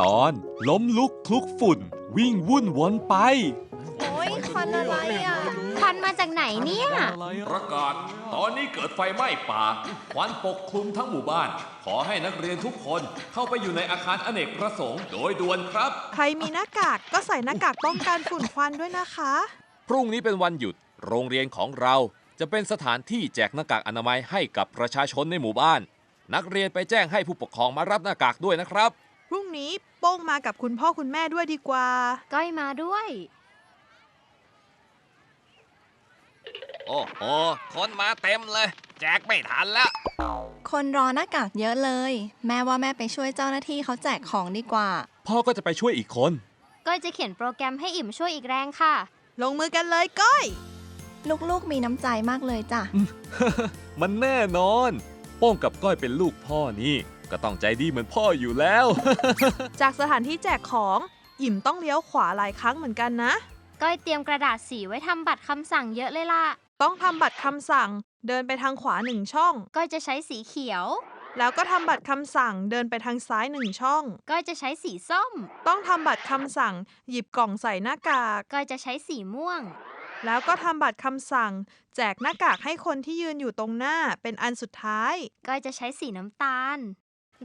ตอนล้มลุกคลุกฝุ่น วิ่งวุ่นวนไป โอ้ยควันอะไรอะควันมาจากไหนเนี่ย ประกาศ ตอนนี้เกิดไฟไหม้ป่า ควันปกคลุมทั้งหมู่บ้าน ขอให้นักเรียนทุกคนเข้าไปอยู่ในอาคารอเนกประสงค์โดยด่วนครับ ใครมีหน้ากากก็ใส่หน้ากากป้องกันฝุ่นควันด้วยนะคะ พรุ่งนี้เป็นวันหยุด โรงเรียนของเราจะเป็นสถานที่แจกหน้ากากอนามัยให้กับประชาชนในหมู่บ้าน นักเรียนไปแจ้งให้ผู้ปกครองมารับหน้ากากด้วยนะครับ พรุ่งนี้โป้งมากับคุณพ่อคุณแม่ด้วยดีกว่า ก้อยมาด้วย โอ้โห คนมาเต็มเลย แจกไม่ทันแล้ว คนรอหน้ากากเยอะเลย แม่ว่าแม่ไปช่วยเจ้าหน้าที่เขาแจกของดีกว่า พ่อก็จะไปช่วยอีกคน ก้อยจะเขียนโปรแกรมให้อิ่มช่วยอีกแรงค่ะ ลงมือกันเลยก้อย ลูกๆมีน้ำใจมากเลยจ้ะ มันแน่นอน โป้งกับก้อยเป็นลูกพ่อนี่ ก็ต้องใจดีเหมือนพ่ออยู่แล้ว จากสถานที่แจกของอิ่มต้องเลี้ยวขวาหลายครั้งเหมือนกันนะ ก้อยเตรียมกระดาษสีไว้ทำบัตรคำสั่งเยอะเลยล่ะ ต้องทำบัตรคำสั่ง เดินไปทางขวาหนึ่งช่อง ก้อยจะใช้สีเขียว แล้วก็ทำบัตรคำสั่งเดินไปทางซ้ายหนึ่งช่อง ก้อยจะใช้สีส้ม ต้องทำบัตรคำสั่ง หยิบกล่องใส่หน้ากาก ก้อยจะใช้สีม่วง แล้วก็ทำบัตรคำสั่ง แจกหน้ากากให้คนที่ยืนอยู่ตรงหน้าเป็นอันสุดท้าย ก้อยจะใช้สีน้ำตาล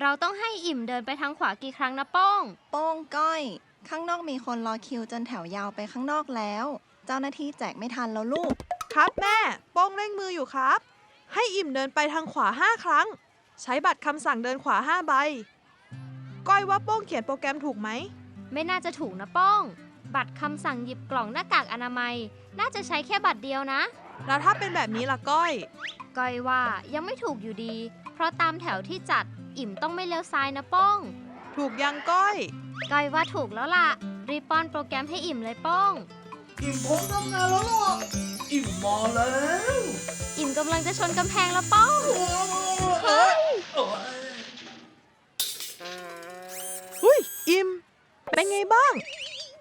เราต้องให้อิ่มเดินไปทางขวากี่ครั้งนะโป้งโป้งก้อย ข้างนอกมีคนรอคิวจนแถวยาวไปข้างนอกแล้ว เจ้าหน้าที่แจกไม่ทันแล้วลูก ครับแม่ โป้งเร่งมืออยู่ครับ ให้อิ่มเดินไปทางขวา 5 ครั้ง ใช้บัตรคำสั่งเดินขวา 5 ใบ ก้อยว่าโป้งเขียนโปรแกรมถูกไหม ไม่น่าจะถูกนะโป้งบัตรคำสั่งหยิบกล่องหน้ากากอนามัย น่าจะใช้แค่บัตรเดียวนะ แล้วถ้าเป็นแบบนี้ล่ะก้อย ก้อยว่ายังไม่ถูกอยู่ดี เพราะตามแถวที่จัดอิ่มต้องไม่เลี้ยวซ้ายนะโป้งถูกยังก้อย ก้อยว่าถูกแล้วล่ะ รีบป้อนโปรแกรมให้อิ่มเลยโป้งอิ่มพร้อมทำงานแล้วล่ะอิ่มมาแล้วอิ่มกำลังจะชนกำแพงแล้วโป้งเฮ้ยอุ้ยอิ่มเป็นไงบ้าง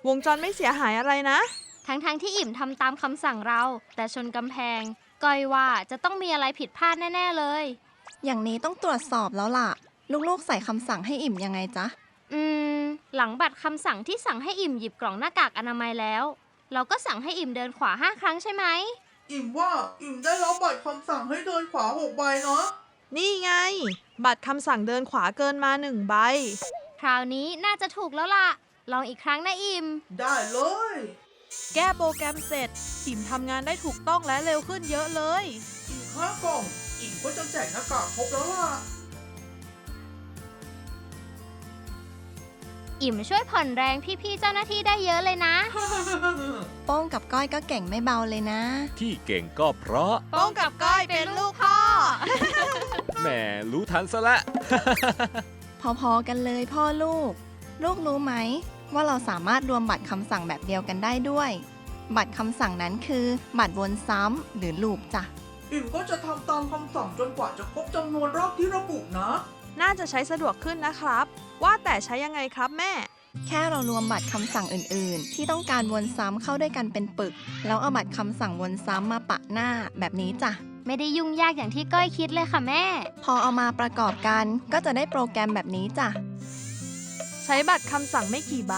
วงจรไม่เสียหายอะไรนะ ทั้งๆที่อิ่มทำตามคำสั่งเรา แต่ชนกำแพง ก้อยว่าจะต้องมีอะไรผิดพลาดแน่ ๆ เลย อย่างนี้ต้องตรวจสอบแล้วล่ะ ลูกๆ ใส่คำสั่งให้อิ่มยังไงจ๊ะ อืม หลังบัตรคำสั่งที่สั่งให้อิ่มหยิบกล่องหน้ากากอนามัยแล้ว เราก็สั่งให้อิ่มเดินขวาห้าครั้งใช่ไหม อิ่มว่าอิ่มได้รับบัตรคำสั่งให้เดินขวาหกใบเนาะนี่ไง บัตรคำสั่งเดินขวาเกินมาหนึ่งใบ คราวนี้น่าจะถูกแล้วล่ะ ลองอีกครั้งนะอิ่ม ได้เลย แก้โปรแกรมเสร็จอิ่มทำงานได้ถูกต้องและเร็วขึ้นเยอะเลย อีกห้ากล่องอิ่มก็จะแจกหน้ากากครบแล้วล่ะ อิ่มช่วยผ่อนแรงพี่ๆเจ้าหน้าที่ได้เยอะเลยนะ โป้งกับก้อยก็เก่งไม่เบาเลยนะ ที่เก่งก็เพราะโป้งกับก้อยเป็นลูกพ่อ แหมรู้ทันซะละ พอๆกันเลยพ่อลูก ลูกรู้ไหม ว่าเราสามารถรวมบัตรคำสั่งแบบเดียวกันได้ด้วย บัตรคำสั่งนั้นคือ บัตรวนซ้ำหรือลูปจ้ะอิ่มก็จะทำตามคำสั่งจนกว่าจะครบจำนวนรอบที่ระบุนะ น่าจะใช้สะดวกขึ้นนะครับ ว่าแต่ใช้ยังไงครับแม่ แค่เรารวมบัตรคำสั่งอื่น ๆ ที่ต้องการวนซ้ำเข้าด้วยกันเป็นปึก แล้วเอาบัตรคำสั่งวนซ้ำมาปะหน้าแบบนี้จ้ะไม่ได้ยุ่งยากอย่างที่ก้อยคิดเลยค่ะแม่ พอเอามาประกอบกันก็จะได้โปรแกรมแบบนี้จ้ะ ใช้บัตรคำสั่งไม่กี่ใบ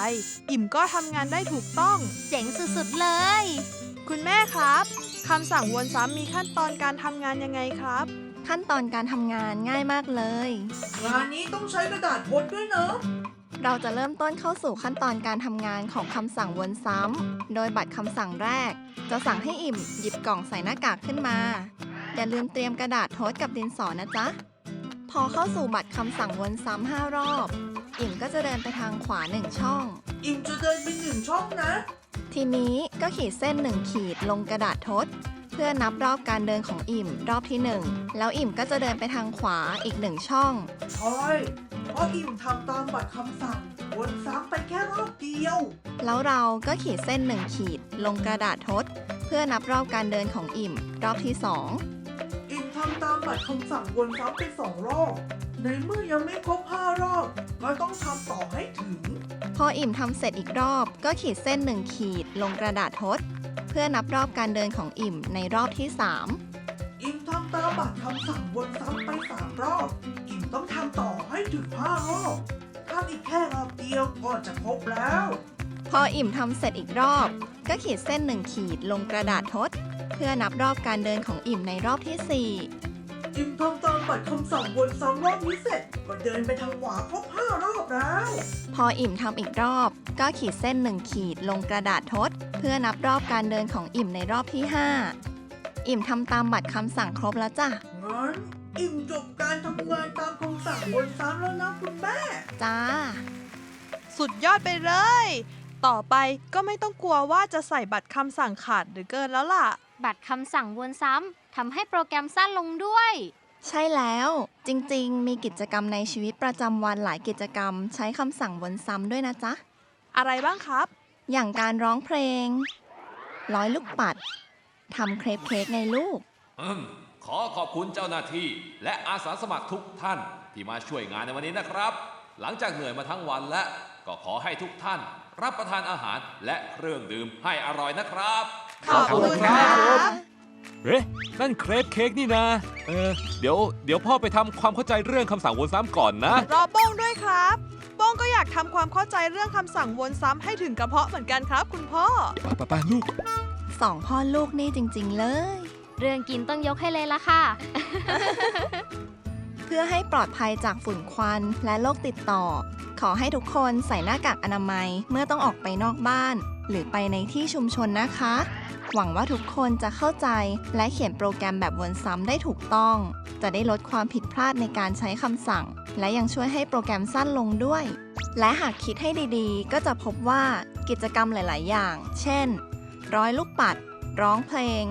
อิ่มก็ทำงานได้ถูกต้อง เจ๋งสุดๆเลย คุณแม่ครับคำสั่งวนซ้ำมีขั้นตอนการทำงานยังไงครับ ขั้นตอนการทำงานง่ายมากเลย งานนี้ต้องใช้กระดาษพดด้วยนะเราจะเริ่มต้นเข้าสู่ขั้นตอนการทำงานของคำสั่งวนซ้ำ โดยบัตรคำสั่งแรก จะสั่งให้อิ่มหยิบกล่องใส่หน้ากากขึ้นมา อย่าลืมเตรียมกระดาษโทษกับดินสอนะจ๊ะ พอเข้าสู่บัตรคำสั่งวนซ้ำห้ารอบ อิ่มก็จะเดินไปทางขวาหนึ่งช่อง อิ่มจะเดินไปหนึ่งช่องนะ ทีนี้ก็ขีดเส้นหนึ่งขีดลงกระดาษทด เพื่อนับรอบการเดินของอิ่มรอบที่หนึ่งแล้วอิ่มก็จะเดินไปทางขวาอีกหนึ่งช่อง ใช่เพราะอิ่มทำตามบัตรคำสั่งวนซ้ำไปแค่รอบเดียว แล้วเราก็ขีดเส้นหนึ่งขีดลงกระดาษทด เพื่อนับรอบการเดินของอิ่ม รอบที่สองอิ่มทำตามบัตรคำสั่งวนซ้ำไปสองรอบ ในเมื่อยังไม่ครบห้รอบ ก็ต้องทำต่อให้ถึง พออิ่มทำเสร็จอีกรอบ ก็ขีดเส้นหนึ่งขีดลงกระดาษทด เพื่อนับรอบการเดินของอิ่มในรอบที่ 3 อิ่มทำตามบัตรคำสั่งวนซ้ำไปสามรอบ อิ่มต้องทำต่อให้ถึงห้ารอบทำอีกแค่รอบเดียวก็จะครบแล้ว พออิ่มทำเสร็จอีกรอบ ก็ขีดเส้นหนึ่งขีดลงกระดาษทด เพื่อนับรอบการเดินของอิ่มในรอบที่4 จิ้มทพิ่มติมบัตรคำสั่งวนสองรอบนี้เสร็จ ก็เดินไปทางขวาครบห้ารอบแล้ว พออิ่มทำอีกรอบ ก็ขีดเส้นหนึ่งขีดลงกระดาษทด เพื่อนับรอบการเดินของอิ่มในรอบที่ 5 อิ่มทำตามบัตรคำสั่งครบแล้วจ้ะงั้นอิ่มจบการทำงานตามคำสั่งวนซ้ำแล้วนะคุณแม่ จ้า สุดยอดไปเลย ต่อไปก็ไม่ต้องกลัวว่าจะใส่บัตรคำสั่งขาดหรือเกินแล้วล่ะ บัตรคำสั่งวนซ้ำ ทำให้โปรแกรมสั้นลงด้วย ใช่แล้วจริงๆ มีกิจกรรมในชีวิตประจำวันหลายกิจกรรม ใช้คำสั่งวนซ้ำด้วยนะจ๊ะ อะไรบ้างครับ อย่างการร้องเพลง ร้อยลูกปัดทำเครปเค้กในลูก อืมขอขอบคุณเจ้าหน้าที่ และอาสาสมัครทุกท่านที่มาช่วยงานในวันนี้นะครับ หลังจากเหนื่อยมาทั้งวันและ ก็ขอให้ทุกท่าน รับประทานอาหารและเครื่องดื่มให้อร่อยนะครับ ขอบคุณค่ะ เอ๊ะนั่นเครปเค้กนี่นะ เออ เดี๋ยว เดี๋ยวพ่อไปทำความเข้าใจเรื่องคำสั่งวนซ้ำก่อนนะ รอโป้งด้วยครับ โป้งก็อยากทำความเข้าใจเรื่องคำสั่งวนซ้ำให้ถึงกระเพาะเหมือนกันครับ คุณพ่อป้าป้าป้าลูก สองพ่อลูกนี่จริง ๆ เลย เรื่องกินต้องยกให้เลยละค่ะ เพื่อให้ปลอดภัยจากฝุ่นควันและโรคติดต่อ ขอให้ทุกคนใส่หน้ากากอนามัยเมื่อต้องออกไปนอกบ้าน หรือไปในที่ชุมชนนะคะ หวังว่าทุกคนจะเข้าใจและเขียนโปรแกรมแบบวนซ้ำได้ถูกต้อง จะได้ลดความผิดพลาดในการใช้คำสั่ง และยังช่วยให้โปรแกรมสั้นลงด้วย และหากคิดให้ดีๆ ก็จะพบว่ากิจกรรมหลาย ๆ อย่าง เช่น ร้อยลูกปัด ร้องเพลง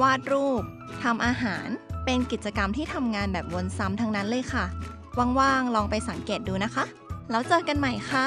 วาดรูปทำอาหาร เป็นกิจกรรมที่ทำงานแบบวนซ้ำทั้งนั้นเลยค่ะ ว่าง ๆ ลองไปสังเกตดูนะคะ แล้วเจอกันใหม่ค่ะ